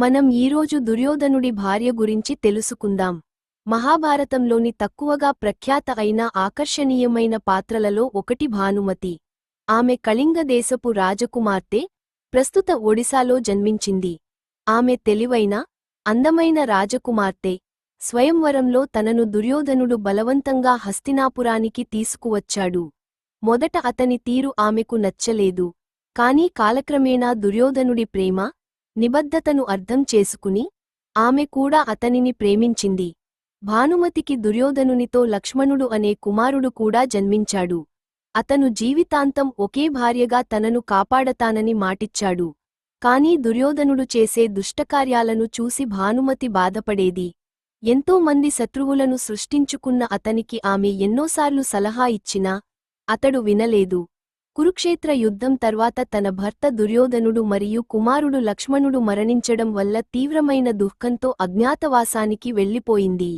మనం ఈరోజు దుర్యోధనుడి భార్య గురించి తెలుసుకుందాం. మహాభారతంలోని తక్కువగా ప్రఖ్యాత అయిన ఆకర్షణీయమైన పాత్రలలో ఒకటి భానుమతి. ఆమె కళింగ దేశపు రాజకుమార్తె ప్రస్తుత ఒడిశాలో జన్మించింది. ఆమె తెలివైన అందమైన రాజకుమార్తె స్వయంవరంలో తనను దుర్యోధనుడు బలవంతంగా హస్తినాపురానికి తీసుకువచ్చాడు. మొదట అతని తీరు ఆమెకు నచ్చలేదు కాని కాలక్రమేణా దుర్యోధనుడి ప్రేమ నిబద్ధతను అర్థం చేసుకుని ఆమె కూడా అతనిని ప్రేమించింది. భానుమతికి దుర్యోధనునితో లక్ష్మణుడు అనే కుమారుడు కూడా జన్మించాడు. అతను జీవితాంతం ఒకే భార్యగా తనను కాపాడతానని మాటిచ్చాడు. కాని దుర్యోధనుడు చేసే దుష్టకార్యాలను చూసి భానుమతి బాధపడేది. ఎంతోమంది శత్రువులను సృష్టించుకున్న అతనికి ఆమె ఎన్నోసార్లు సలహా ఇచ్చినా అతడు వినలేదు. కురుక్షేత్ర యుద్ధం తర్వాత తన భర్త దుర్యోధనుడు మరియు కుమారుడు లక్ష్మణుడు మరణించడం వల్ల తీవ్రమైన దుఃఖంతో అజ్ఞాతవాసానికి వెళ్ళిపోయింది.